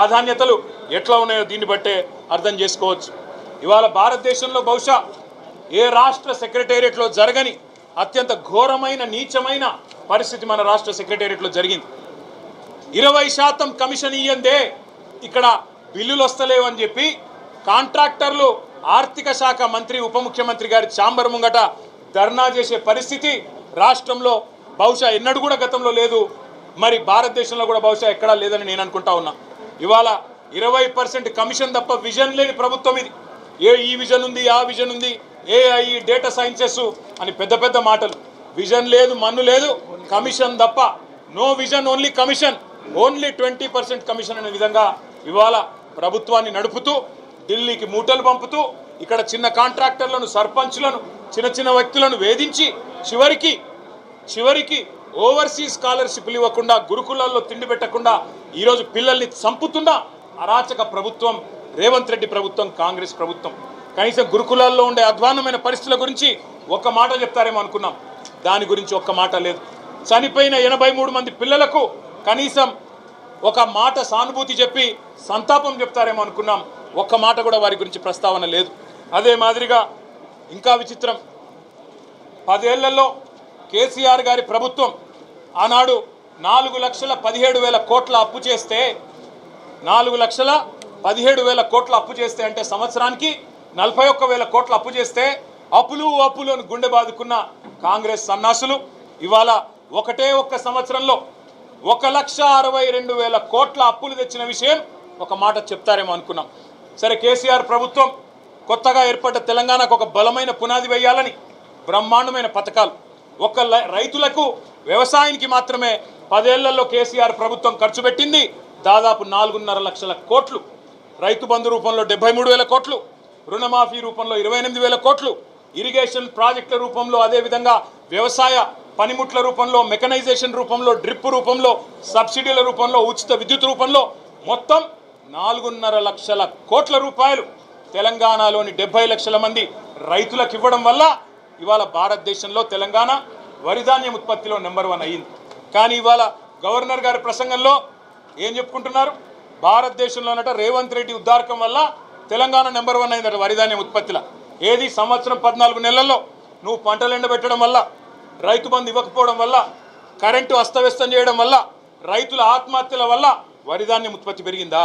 ప్రాధాన్యతలు ఎట్లా ఉన్నాయో దీన్ని బట్టే అర్థం చేసుకోవచ్చు. ఇవాళ భారతదేశంలో బహుశా ఏ రాష్ట్ర సెక్రటేరియట్లో జరగని అత్యంత ఘోరమైన నీచమైన పరిస్థితి మన రాష్ట్ర సెక్రటేరియట్లో జరిగింది. ఇరవై శాతం కమిషన్ ఇయ్యందే ఇక్కడ బిల్లులు వస్తలేవు అని చెప్పి కాంట్రాక్టర్లు ఆర్థిక శాఖ మంత్రి ఉప ముఖ్యమంత్రి గారి చాంబర్ ముంగట ధర్నా చేసే పరిస్థితి రాష్ట్రంలో బహుశా ఎన్నడూ కూడా గతంలో లేదు. మరి భారతదేశంలో కూడా బహుశా ఎక్కడా లేదని నేను అనుకుంటా ఉన్నా. ఇవాళ ఇరవై పర్సెంట్ కమిషన్ తప్ప విజన్ లేని ప్రభుత్వం ఇది. ఏ ఈ విజన్ ఉంది ఆ విజన్ ఉంది ఏఐ డేటా సైన్సెస్ అని పెద్ద పెద్ద మాటలు. విజన్ లేదు మన్ను లేదు కమిషన్ తప్ప. No vision only commission. Only twenty percent commission అనే విధంగా ఇవాళ ప్రభుత్వాన్ని నడుపుతూ ఢిల్లీకి మూటలు పంపుతూ ఇక్కడ చిన్న కాంట్రాక్టర్లను సర్పంచ్లను చిన్న చిన్న వ్యక్తులను వేధించి చివరికి చివరికి ఓవర్సీస్ స్కాలర్షిప్లు ఇవ్వకుండా గురుకులాల్లో తిండి పెట్టకుండా ఈరోజు పిల్లల్ని చంపుతున్న అరాచక ప్రభుత్వం రేవంత్ రెడ్డి ప్రభుత్వం కాంగ్రెస్ ప్రభుత్వం. కనీసం గురుకులాల్లో ఉండే అధ్వాన్నమైన పరిస్థితుల గురించి ఒక్క మాట చెప్తారేమో అనుకున్నాం. దాని గురించి ఒక్క మాట లేదు. చనిపోయిన ఎనభై మూడు మంది పిల్లలకు కనీసం ఒక మాట సానుభూతి చెప్పి సంతాపం చెప్తారేమో అనుకున్నాం. ఒక్క మాట కూడా వారి గురించి ప్రస్తావన లేదు. అదే మాదిరిగా ఇంకా విచిత్రం. పదేళ్ళలో కేసీఆర్ గారి ప్రభుత్వం ఆనాడు నాలుగు లక్షల పదిహేడు వేల కోట్ల అప్పు చేస్తే నాలుగు లక్షల పదిహేడు వేల కోట్ల అప్పు చేస్తే అంటే సంవత్సరానికి నలభై ఒక్క వేల కోట్ల అప్పు చేస్తే అప్పులు అప్పులు అని గుండె బాదుకున్న కాంగ్రెస్ సన్నాసులు ఇవాళ ఒకటే ఒక్క సంవత్సరంలో ఒక లక్ష అరవై రెండు వేల కోట్ల అప్పులు తెచ్చిన విషయం ఒక మాట చెప్తారేమో అనుకున్నాం. సరే కేసీఆర్ ప్రభుత్వం కొత్తగా ఏర్పడ్డ తెలంగాణకు ఒక బలమైన పునాది వేయాలని బ్రహ్మాండమైన పథకాలు. ఒక రైతులకు వ్యవసాయానికి మాత్రమే పదేళ్ళలో కేసీఆర్ ప్రభుత్వం ఖర్చు పెట్టింది దాదాపు నాలుగున్నర లక్షల కోట్లు. రైతు బంధు రూపంలో డెబ్బై మూడు వేల కోట్లు రుణమాఫీ రూపంలో ఇరవై ఎనిమిది వేల కోట్లు ఇరిగేషన్ ప్రాజెక్టుల రూపంలో అదేవిధంగా వ్యవసాయ పనిముట్ల రూపంలో మెకనైజేషన్ రూపంలో డ్రిప్ రూపంలో సబ్సిడీల రూపంలో ఉచిత విద్యుత్ రూపంలో మొత్తం నాలుగున్నర లక్షల కోట్ల రూపాయలు. తెలంగాణలోని డెబ్బై లక్షల మంది రైతులకు ఇవ్వడం వల్ల ఇవాళ భారతదేశంలో తెలంగాణ వరిధాన్యం ఉత్పత్తిలో నెంబర్ వన్ అయ్యింది. కానీ ఇవాళ గవర్నర్ గారి ప్రసంగంలో ఏం చెప్పుకుంటున్నారు? భారతదేశంలోనట రేవంత్ రెడ్డి ఉద్దారకం వల్ల తెలంగాణ నెంబర్ వన్ అయిందట వరిధాన్యం ఉత్పత్తిలో. ఏది సంవత్సరం పద్నాలుగు నెలల్లో నువ్వు పంటలు ఎండబెట్టడం వల్ల రైతు బంధు ఇవ్వకపోవడం వల్ల కరెంటు అస్తవ్యస్తం చేయడం వల్ల రైతుల ఆత్మహత్యల వల్ల వరిధాన్యం ఉత్పత్తి పెరిగిందా?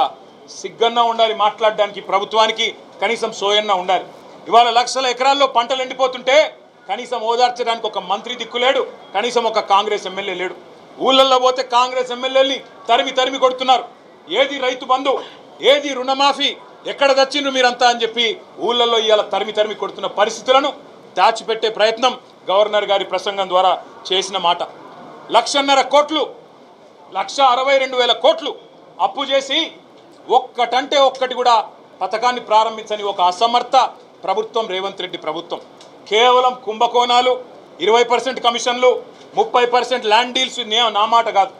సిగ్గన్నా ఉండాలి మాట్లాడడానికి ప్రభుత్వానికి కనీసం సోయన్నా ఉండాలి. ఇవాళ లక్షల ఎకరాల్లో పంటలు ఎండిపోతుంటే కనీసం ఓదార్చడానికి ఒక మంత్రి దిక్కులేడు కనీసం ఒక కాంగ్రెస్ ఎమ్మెల్యే లేడు. ఊళ్ళల్లో పోతే కాంగ్రెస్ ఎమ్మెల్యేని తరిమి తరిమి కొడుతున్నారు. ఏది రైతు బంధు ఏది రుణమాఫీ ఎక్కడ తెచ్చిండ్రు మీరంతా అని చెప్పి ఊళ్ళల్లో ఇవాళ తరిమి తరిమి కొడుతున్న పరిస్థితులను దాచిపెట్టే ప్రయత్నం గవర్నర్ గారి ప్రసంగం ద్వారా చేసిన మాట. లక్షన్నర కోట్లు లక్ష అరవై రెండు వేల కోట్లు అప్పు చేసి ఒక్కటంటే ఒక్కటి కూడా పథకాన్ని ప్రారంభించని ఒక అసమర్థ ప్రభుత్వం రేవంత్ రెడ్డి ప్రభుత్వం. కేవలం కుంభకోణాలు ఇరవై పర్సెంట్ కమిషన్లు ముప్పై పర్సెంట్ ల్యాండ్ డీల్స్ నా మాట కాదు.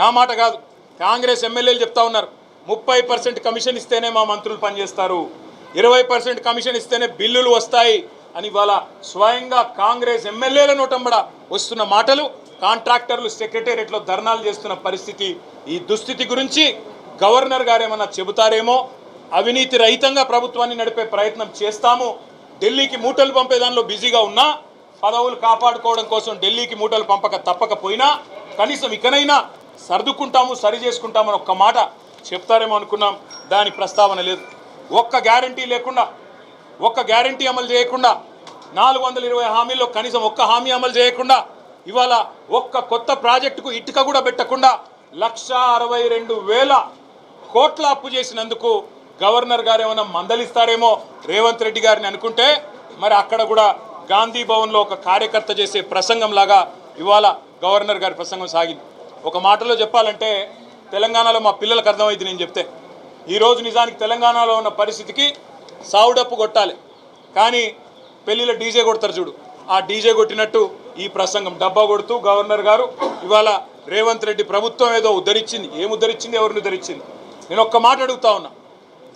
నా మాట కాదు. కాంగ్రెస్ ఎమ్మెల్యేలు చెప్తా ఉన్నారు. ముప్పై పర్సెంట్ కమిషన్ ఇస్తేనే మా మంత్రులు పనిచేస్తారు. ఇరవై పర్సెంట్ కమిషన్ ఇస్తేనే బిల్లులు వస్తాయి అని ఇవాళ స్వయంగా కాంగ్రెస్ ఎమ్మెల్యేల నోటంబడ వస్తున్న మాటలు కాంట్రాక్టర్లు సెక్రటేరియట్లో ధర్నాలు చేస్తున్న పరిస్థితి ఈ దుస్థితి గురించి గవర్నర్ గారు ఏమన్నా చెబుతారేమో? అవినీతి రహితంగా ప్రభుత్వాన్ని నడిపే ప్రయత్నం చేస్తాము. ఢిల్లీకి మూటలు పంపే దానిలో బిజీగా ఉన్నా పదవులు కాపాడుకోవడం కోసం ఢిల్లీకి మూటలు పంపక తప్పకపోయినా కనీసం ఇకనైనా సర్దుకుంటాము సరి చేసుకుంటామని ఒక్క మాట చెప్తారేమో అనుకున్నాం. దాని ప్రస్తావన లేదు. ఒక్క గ్యారంటీ లేకుండా ఒక్క గ్యారంటీ అమలు చేయకుండా నాలుగు వందల ఇరవై హామీల్లో కనీసం ఒక్క హామీ అమలు చేయకుండా ఇవాళ ఒక్క కొత్త ప్రాజెక్టుకు ఇటుక కూడా పెట్టకుండా లక్ష అరవై రెండు వేల కోట్ల అప్పు చేసినందుకు గవర్నర్ గారు ఏమైనా మందలిస్తారేమో రేవంత్ రెడ్డి గారిని అనుకుంటే మరి అక్కడ కూడా గాంధీ భవన్లో ఒక కార్యకర్త చేసే ప్రసంగం లాగా ఇవాళ గవర్నర్ గారి ప్రసంగం సాగింది. ఒక మాటలో చెప్పాలంటే తెలంగాణలో మా పిల్లలకు అర్థమైంది నేను చెప్తే. ఈరోజు నిజానికి తెలంగాణలో ఉన్న పరిస్థితికి సావుడప్పు కొట్టాలి. కానీ పెళ్ళిలో డీజే కొడతారు చూడు. ఆ డీజే కొట్టినట్టు ఈ ప్రసంగం డబ్బా కొడుతూ గవర్నర్ గారు ఇవాళ రేవంత్ రెడ్డి ప్రభుత్వం ఏదో ఉద్ధరించింది. ఏం ఉద్ధరించింది? ఎవరిని ఉద్ధరించింది? నేను ఒక్క మాట అడుగుతా ఉన్నా.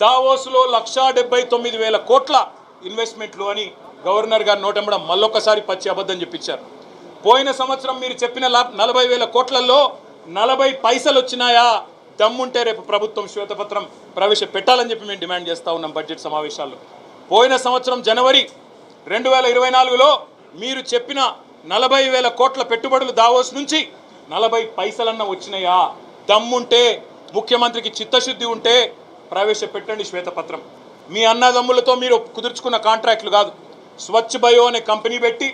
దావోస్లో లక్షా డెబ్బై తొమ్మిది వేల కోట్ల ఇన్వెస్ట్మెంట్లు అని గవర్నర్ గారు నోటెంబడం మళ్ళొక్కసారి పచ్చి అబద్ధం చెప్పించారు. పోయిన సంవత్సరం మీరు చెప్పిన లా- నలభై వేల కోట్లలో నలభై పైసలు వచ్చినాయా? దమ్ముంటే రేపు ప్రభుత్వం శ్వేతపత్రం ప్రవేశపెట్టాలని చెప్పి మేము డిమాండ్ చేస్తూ ఉన్నాం బడ్జెట్ సమావేశాల్లో. పోయిన సంవత్సరం జనవరి రెండు వేల ఇరవై నాలుగులో మీరు చెప్పిన నలభై వేల కోట్ల పెట్టుబడులు దావోస్ నుంచి నలభై పైసలన్న వచ్చినాయా? దమ్ముంటే ముఖ్యమంత్రికి చిత్తశుద్ధి ఉంటే ప్రవేశపెట్టండి శ్వేతపత్రం. మీ అన్నదమ్ములతో మీరు కుదుర్చుకున్న కాంట్రాక్టులు కాదు. స్వచ్ఛ బయో అనే కంపెనీ పెట్టి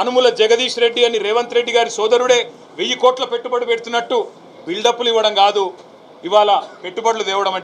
అనుముల జగదీష్ రెడ్డి అని రేవంత్ రెడ్డి గారి సోదరుడే వెయ్యి కోట్ల పెట్టుబడి పెడుతున్నట్టు బిల్డప్లు ఇవ్వడం కాదు. ఇవాళ పెట్టుబడులు తేవడం